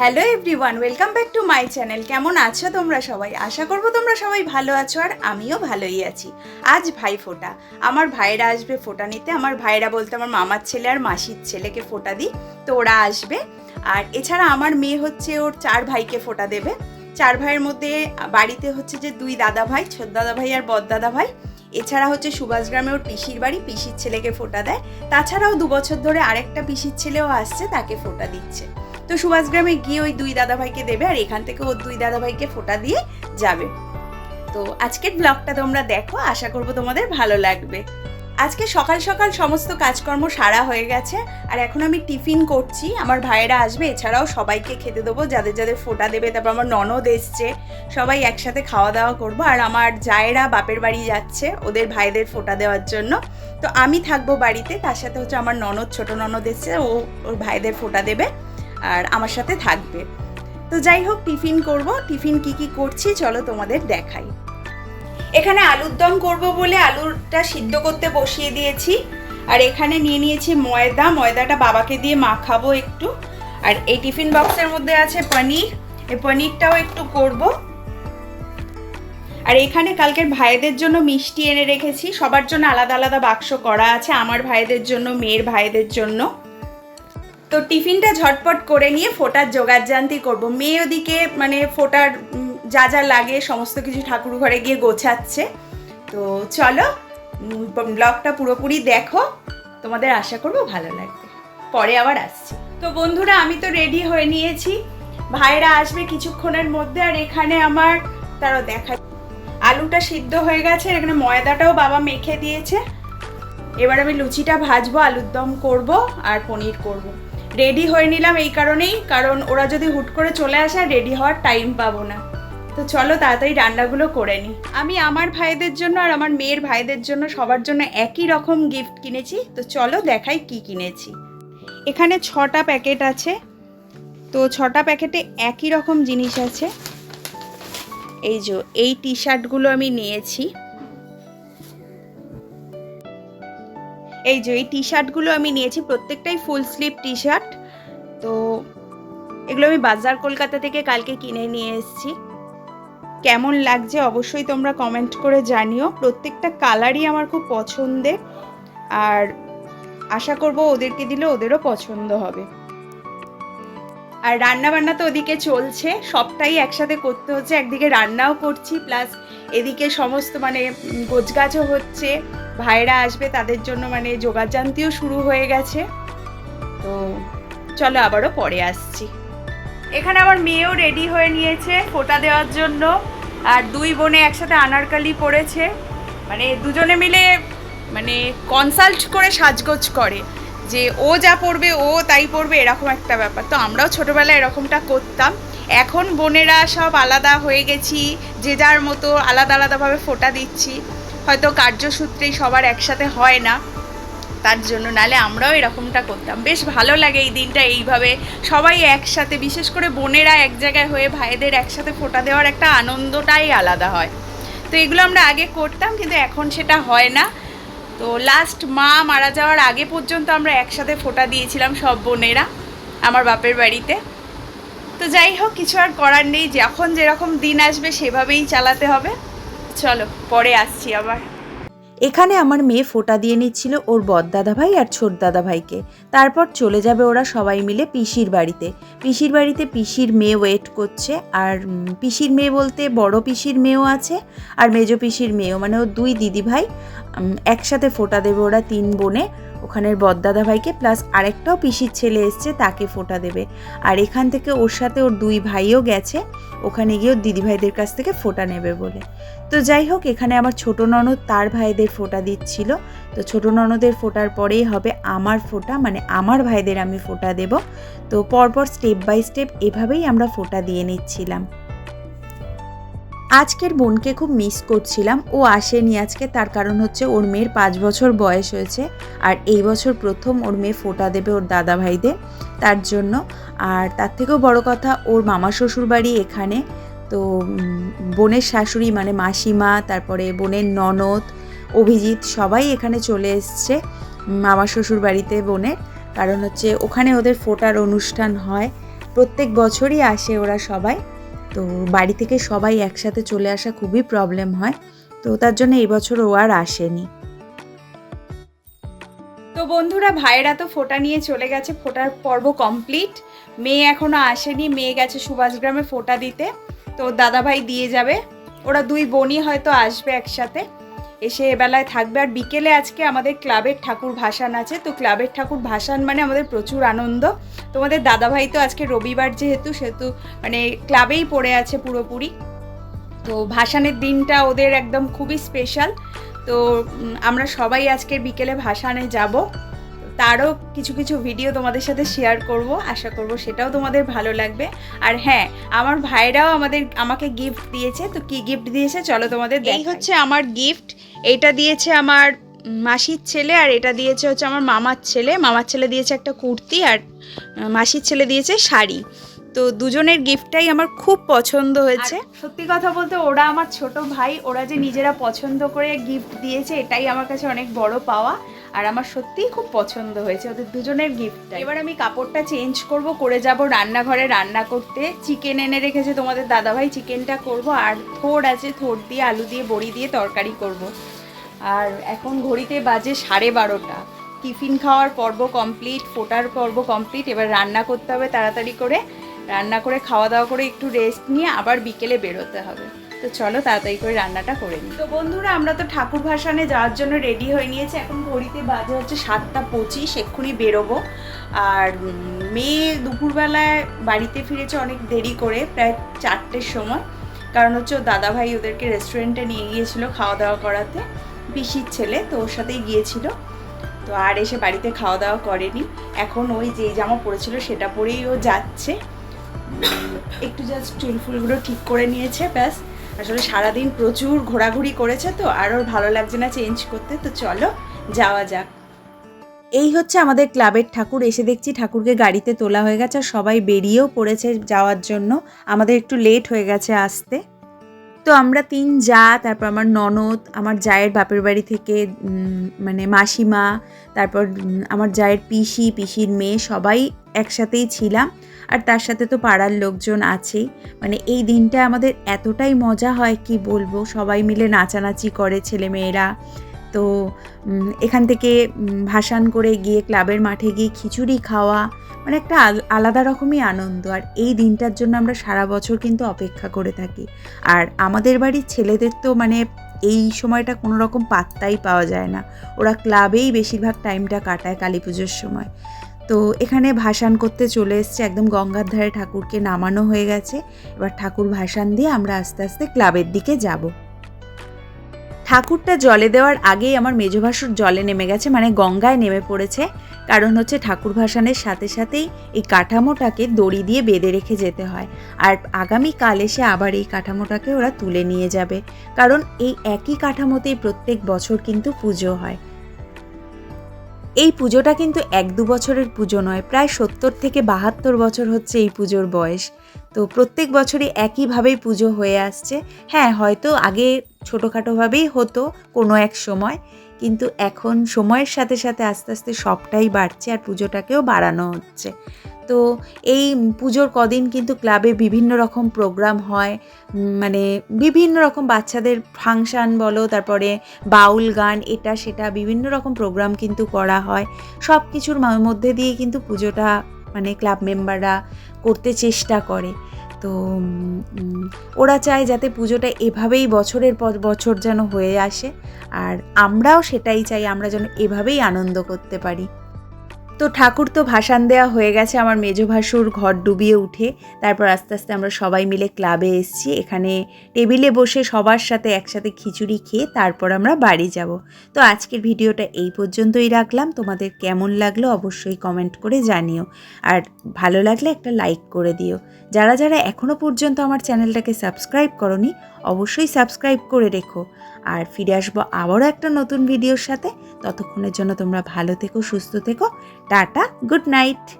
Hello everyone welcome back to my channel কেমন আছো তোমরা সবাই? আশা করব তোমরা সবাই ভালো আছো আর আমিও ভালোই আছি। আজ ভাই ফোটা। আমার ভাইরা আসবে ফোটা নিতে। আমার ভাইরা বলতে আমার মামার ছেলে আর মাসির ছেলেকে ফোটা দিই। তো ওরা আসবে। আর এছাড়া আমার মেয়ে হচ্ছে ওর চার ভাইকে ফোটা দেবে। চার ভাইয়ের মধ্যে বাড়িতে হচ্ছে যে দুই দাদা ভাই, ছোট দাদা ভাই আর বদ দাদা ভাই। এছাড়া হচ্ছে সুভাষগ্রামে ওর পিসির বাড়ি, পিসির ছেলেকে ফোটা দেয়। তাছাড়াও দু বছর ধরে আরেকটা পিসির ছেলেও আসছে, তাকে ফোটা দিচ্ছে। তো সুভাষগ্রামে গিয়ে ওই দুই দাদাভাইকে দেবে আর এখান থেকে ওর দুই দাদাভাইকে ফোটা দিয়ে যাবে। তো আজকের ব্লগটা তোমরা দেখো, আশা করব তোমাদের ভালো লাগবে। আজকে সকাল সকাল সমস্ত কাজকর্ম সারা হয়ে গেছে আর এখন আমি টিফিন করছি, আমার ভাইয়েরা আসবে, এছাড়াও সবাইকে খেতে দেবো, যাদের যাদের ফোটা দেবে, তারপর আমার ননদ এসছে, সবাই একসাথে খাওয়া দাওয়া করব। আর আমার জায়েরা বাপের বাড়ি যাচ্ছে ওদের ভাইদের ফোটা দেওয়ার জন্য। তো আমি থাকব বাড়িতে, তার সাথে হচ্ছে আমার ননদ, ছোট ননদ এসছে, ও ওর ভাইদের ফোটা দেবে। আর আমার সাথে থাকবে। তো যাই হোক, টিফিন করব। টিফিন কি কি করছি চলো তোমাদের দেখাই। এখানে আলুর দম করব বলে আলুটা সিদ্ধ করতে বসিয়ে দিয়েছি। আর এখানে নিয়ে নিয়েছি ময়দা। ময়দাটা বাবাকে দিয়ে মাখাবো একটু। আর এই টিফিন বক্সের মধ্যে আছে পনির। এই পনিরটাও একটু করব। আর এখানে কালকের ভাইদের জন্য মিষ্টি এনে রেখেছি। সবার জন্য আলাদা আলাদা বাক্স করা আছে। আমার ভাইদের জন্য, মেয়ের ভাইদের জন্য। তো টিফিনটা ঝটপট করে নিয়ে ফোটার জোগাড় জোগাড়জান্তি করব। মেয়ে ওদিকে মানে ফোটার যা যা লাগে সমস্ত কিছু ঠাকুর ঘরে গিয়ে গোছাচ্ছে। তো চলো ব্লগটা পুরোপুরি দেখো। তোমাদের আশা করব ভালো লাগবে। পরে আবার আসছি। তো বন্ধুরা, আমি তো রেডি হয়ে নিয়েছি। ভাইরা আসবে কিছুক্ষণের মধ্যে আর এখানে আমার, তারও দেখা। আলুটা সিদ্ধ হয়ে গেছে, এখানে ময়দাটাও বাবা মেখে দিয়েছে। এবার আমি লুচিটা ভাজবো আলুর দম করব আর পনির করব। রেডি হয়ে নিলাম এই কারণেই, কারণ ওরা যদি হুট করে চলে আসে রেডি হওয়ার টাইম পাবো না। তো চলো তাড়াতাড়ি রান্নাগুলো করে নিই আমি আমার ভাইদের জন্য আর আমার মেয়ের ভাইদের জন্য সবার জন্য একই রকম গিফট কিনেছি। তো চলো দেখাই কি কিনেছি। এখানে ছটা প্যাকেট আছে। তো ছটা প্যাকেটে একই রকম জিনিস আছে। এই যে, এই টি শার্টগুলো আমি নিয়েছি। এই যে, এই টি শার্টগুলো আমি নিয়েছি, প্রত্যেকটাই ফুল স্লিভ টি শার্ট তো এগুলো আমি বাজার কলকাতা থেকে কালকে কিনে নিয়ে এসেছি। কেমন লাগছে অবশ্যই তোমরা কমেন্ট করে জানিও। প্রত্যেকটা কালারই আমার খুব পছন্দের। আর আশা করব ওদেরকে দিলে ওদেরও পছন্দ হবে। আর রান্না বান্না তো ওদিকে চলছে, সবটাই একসাথে করতে হচ্ছে। একদিকে রান্নাও করছি প্লাস এদিকে সমস্ত মানে গোছগাছও হচ্ছে। ভাইরা আসবে তাদের জন্য মানে যোগাযান্তিও শুরু হয়ে গেছে। তো চলো আবারও পরে আসছি। এখানে আমার মেয়েও রেডি হয়ে নিয়েছে ফোটা দেওয়ার জন্য। আর দুই বোনে একসাথে আনারকালি পড়েছে। মানে দুজনে মিলে মানে কনসাল্ট করে সাজগোজ করে যে ও যা পড়বে ও তাই পড়বে এরকম একটা ব্যাপার। তো আমরাও ছোটোবেলায় এরকমটা করতাম। এখন বোনেরা সব আলাদা হয়ে গেছি, যে যার মতো আলাদা আলাদাভাবে ফোটা দিচ্ছি। হয়তো কার্যসূত্রেই সবার একসাথে হয় না, তার জন্য নালে আমরাও এরকমটা করতাম। বেশ ভালো লাগে এই দিনটা এইভাবে সবাই একসাথে, বিশেষ করে বোনেরা এক জায়গায় হয়ে ভাইদের একসাথে ফোটা দেওয়ার একটা আনন্দটাই আলাদা হয়। তো এগুলো আমরা আগে করতাম কিন্তু এখন সেটা হয় না। তো লাস্ট মা মারা যাওয়ার আগে পর্যন্ত আমরা একসাথে ফোটা দিয়েছিলাম সব বোনেরা আমার বাপের বাড়িতে। তো যাই হোক, কিছু আর করার নেই। যখন যেরকম দিন আসবে সেভাবেই চালাতে হবে। চলো, পরে আসছি আবার। এখানে আমার মেয়ে ফোটা দিয়ে নিচ্ছিল ওর বদ দাদা ভাই আর ছোট দাদা ভাইকে তারপর চলে যাবে ওরা সবাই মিলে পিসির বাড়িতে। পিসির বাড়িতে পিসির মেয়ে ওয়েট করছে আর পিসির মেয়ে বলতে বড় পিসির মেয়েও আছে আর মেজ পিসির মেয়েও। মানে ও দুই দিদি ভাই একসাথে ফোটা দেবে ওরা তিন বোনে। ওখানের বদদাদা ভাইকে প্লাস আরেকটাও পিসির ছেলে এসছে, তাকে ফোঁটা দেবে। আর এখান থেকে ওর সাথে ওর দুই ভাইও গেছে, ওখানে গিয়ে ওর দিদি ভাইদের কাছ থেকে ফোঁটা নেবে বলে। তো যাই হোক, এখানে আমার ছোট ননদ তার ভাইদের ফোঁটা দিচ্ছিল। তো ছোট ননদের ফোটার পরেই হবে আমার ফোঁটা মানে আমার ভাইদের আমি ফোঁটা দেব। তো পরপর স্টেপ বাই স্টেপ এভাবেই আমরা ফোঁটা দিয়ে নিচ্ছিলাম। আজকের বোনকে খুব মিস করছিলাম। ও আসেনি আজকে, তার কারণ হচ্ছে ওর মেয়ের পাঁচ বছর বয়স হয়েছে আর এই বছর প্রথম ওর মেয়ে ফোটা দেবে ওর দাদা ভাইদের তার জন্য। আর তার থেকেও বড় কথা, ওর মামা শ্বশুর বাড়ি এখানে। তো বোনের শাশুড়ি মানে মাসিমা, তারপরে বোনের ননদ, অভিজিৎ সবাই এখানে চলে এসছে মামা শ্বশুর বাড়িতে বোনের। কারণ হচ্ছে ওখানে ওদের ফোটার অনুষ্ঠান হয়। প্রত্যেক বছরই আসে ওরা সবাই। তো বাড়ি থেকে সবাই একসাথে চলে আসা খুবই প্রবলেম হয়, তো তার জন্য এবছর বছর ও আর আসেনি। তো বন্ধুরা, ভাইয়েরা তো ফোটা নিয়ে চলে গেছে, ফোটার পর্ব কমপ্লিট মেয়ে এখনও আসেনি, মেয়ে গেছে সুভাষগ্রামে ফোটা দিতে। তো দাদাভাই দিয়ে যাবে, ওরা দুই বোনই হয়তো আসবে একসাথে। এসে এবেলায় থাকবে। আর বিকেলে আজকে আমাদের ক্লাবের ঠাকুর ভাসান আছে। তো ক্লাবের ঠাকুর ভাসান মানে আমাদের প্রচুর আনন্দ। তোমাদের দাদাভাই তো আজকে রবিবার যেহেতু, সেহেতু মানে ক্লাবেই পড়ে আছে পুরোপুরি। তো ভাসানের দিনটা ওদের একদম খুবই স্পেশাল তো আমরা সবাই আজকের বিকেলে ভাসানে যাব। তারও কিছু কিছু ভিডিও তোমাদের সাথে শেয়ার করব আশা করব সেটাও তোমাদের ভালো লাগবে। আর হ্যাঁ আমার ভাইরাও আমাদের আমাকে গিফট দিয়েছে তো কি গিফট দিয়েছে চলো তোমাদের এই হচ্ছে আমার গিফট এটা দিয়েছে আমার মাসির ছেলে আর এটা দিয়েছে হচ্ছে আমার মামার ছেলে। মামার ছেলে দিয়েছে একটা কুর্তি আর মাসির ছেলে দিয়েছে শাড়ি। তো দুজনের গিফটটাই আমার খুব পছন্দ হয়েছে। সত্যি কথা বলতে ওরা আমার ছোট ভাই ওরা যে নিজেরা পছন্দ করে গিফট দিয়েছে এটাই আমার কাছে অনেক বড় পাওয়া। আর আমার সত্যিই খুব পছন্দ হয়েছে ওদের দুজনের গিফটটা এবার আমি কাপড়টা চেঞ্জ করব, করে যাব রান্নাঘরে রান্না করতে। চিকেন এনে রেখেছে তোমাদের দাদাভাই চিকেনটা করব। আর থোর আছে থোর দিয়ে আলু দিয়ে, বড়ি দিয়ে তরকারি করব। আর এখন ঘড়িতে বাজে সাড়ে বারোটা। টিফিন খাওয়ার পর্ব কমপ্লিট ফোটার পর্ব কমপ্লিট এবার রান্না করতে হবে তাড়াতাড়ি করে। রান্না করে খাওয়া দাওয়া করে একটু রেস্ট নিয়ে আবার বিকেলে বেরোতে হবে। তো চলো তাড়াতাড়ি করে রান্নাটা করে নিই। তো বন্ধুরা, আমরা তো ঠাকুর ভাসানে যাওয়ার জন্য রেডি হয়ে নিয়েছি। এখন ঘড়িতে বাজে হচ্ছে সাতটা পঁচিশ, এক্ষুনি বেরোবো। আর মেয়ে দুপুরবেলায় বাড়িতে ফিরেছে অনেক দেরি করে, প্রায় চারটের সময়। কারণ হচ্ছে দাদাভাই ওদেরকে রেস্টুরেন্টে নিয়ে গিয়েছিল খাওয়া দাওয়া করাতে। পিসির ছেলে তো ওর সাথেই গিয়েছিল। তো আর এসে বাড়িতে খাওয়া দাওয়া করেনি। এখন ওই যেই জামা পরেছিল সেটা পরেই ও যাচ্ছে। একটু জাস্ট চুল ফুলগুলো ঠিক করে নিয়েছে, ব্যাস। আসলে সারাদিন প্রচুর ঘোরাঘুরি করেছে তো, আর ওর ভালো লাগছে না চেঞ্জ করতে, তো চলো যাওয়া যাক। এই হচ্ছে আমাদের ক্লাবের ঠাকুর, এসে দেখছি ঠাকুরকে গাড়িতে তোলা হয়ে গেছে আর সবাই বেরিয়েও পড়েছে যাওয়ার জন্য। আমাদের একটু লেট হয়ে গেছে আসতে। তো আমরা তিন যা, তারপর আমার ননদ, আমার জায়ের বাপের বাড়ি থেকে মানে মাসিমা, তারপর আমার জায়ের পিসি, পিসির মেয়ে, সবাই একসাথেই ছিলাম। আর তার সাথে তো পাড়ার লোকজন আছেই মানে এই দিনটা আমাদের এতটাই মজা হয়, কি বলব? সবাই মিলে নাচানাচি করে ছেলেমেয়েরা। তো এখান থেকে ভাসান করে গিয়ে ক্লাবের মাঠে গিয়ে খিচুড়ি খাওয়া মানে একটা আল- আলাদা রকমই আনন্দ। আর এই দিনটার জন্য আমরা সারা বছর কিন্তু অপেক্ষা করে থাকি। আর আমাদের বাড়ির ছেলেদের তো মানে এই সময়টা কোনো রকম পাত্তাই পাওয়া যায় না। ওরা ক্লাবেই বেশিরভাগ টাইমটা কাটায় কালী পুজোর সময়। তো, এখানে ভাসান করতে চলে এসছে, একদম গঙ্গার ধারে ঠাকুরকে নামানো হয়ে গেছে। এবার ঠাকুর ভাসান দিয়ে আমরা আস্তে আস্তে ক্লাবের দিকে যাব। ঠাকুরটা জলে দেওয়ার আগেই আমার মেজ ভাসুর জলে নেমে গেছে মানে গঙ্গায় নেমে পড়েছে। কারণ হচ্ছে ঠাকুর ভাসানের সাথে সাথেই এই কাঠামোটাকে দড়ি দিয়ে বেঁধে রেখে যেতে হয়। আর আগামী কাল এসে আবার এই কাঠামোটাকে ওরা তুলে নিয়ে যাবে। কারণ এই একই কাঠামোতেই প্রত্যেক বছর কিন্তু পুজো হয়। এই পুজোটা কিন্তু এক দু বছরের পুজো নয়, প্রায় সত্তর থেকে বাহাত্তর বছর হচ্ছে এই পুজোর বয়স। তো প্রত্যেক বছরই একইভাবেই পুজো হয়ে আসছে। হ্যাঁ হয়তো আগে ছোটোখাটোভাবেই হতো কোনো এক সময়, কিন্তু এখন সময়ের সাথে সাথে আস্তে আস্তে সবটাই বাড়ছে আর পুজোটাকেও বাড়ানো হচ্ছে। তো এই পুজোর কদিন কিন্তু ক্লাবে বিভিন্ন রকম প্রোগ্রাম হয় মানে বিভিন্ন রকম বাচ্চাদের ফাংশান বলো, তারপরে বাউল গান, এটা সেটা, বিভিন্ন রকম প্রোগ্রাম কিন্তু করা হয়। সব কিছুর মধ্যে দিয়ে কিন্তু পুজোটা মানে ক্লাব মেম্বাররা করতে চেষ্টা করে। তো ওরা চায় যাতে পুজোটা এভাবেই বছরের পর বছর যেন হয়ে আসে। আর আমরাও সেটাই চাই, আমরা যেন এভাবেই আনন্দ করতে পারি। তো ঠাকুর তো ভাসান দেওয়া হয়ে গেছে, আমার মেজ ভাসুর ঘর ডুবিয়ে উঠে, তারপর আস্তে আস্তে আমরা সবাই মিলে ক্লাবে এসেছি, এখানে টেবিলে বসে সবার সাথে একসাথে খিচুড়ি খেয়ে তারপর আমরা বাড়ি যাব। তো আজকের ভিডিওটা এই পর্যন্তই রাখলাম, তোমাদের কেমন লাগল অবশ্যই কমেন্ট করে জানিও, আর ভালো লাগলে একটা লাইক করে দিও। যারা যারা এখনও পর্যন্ত আমার চ্যানেলটাকে সাবস্ক্রাইব করনি, অবশ্যই সাবস্ক্রাইব করে রেখো। আর ফিরে আসব আবারও একটা নতুন ভিডিওর সাথে, ততক্ষণের জন্য তোমরা ভালো থেকো, সুস্থ থেকো Tata, good night.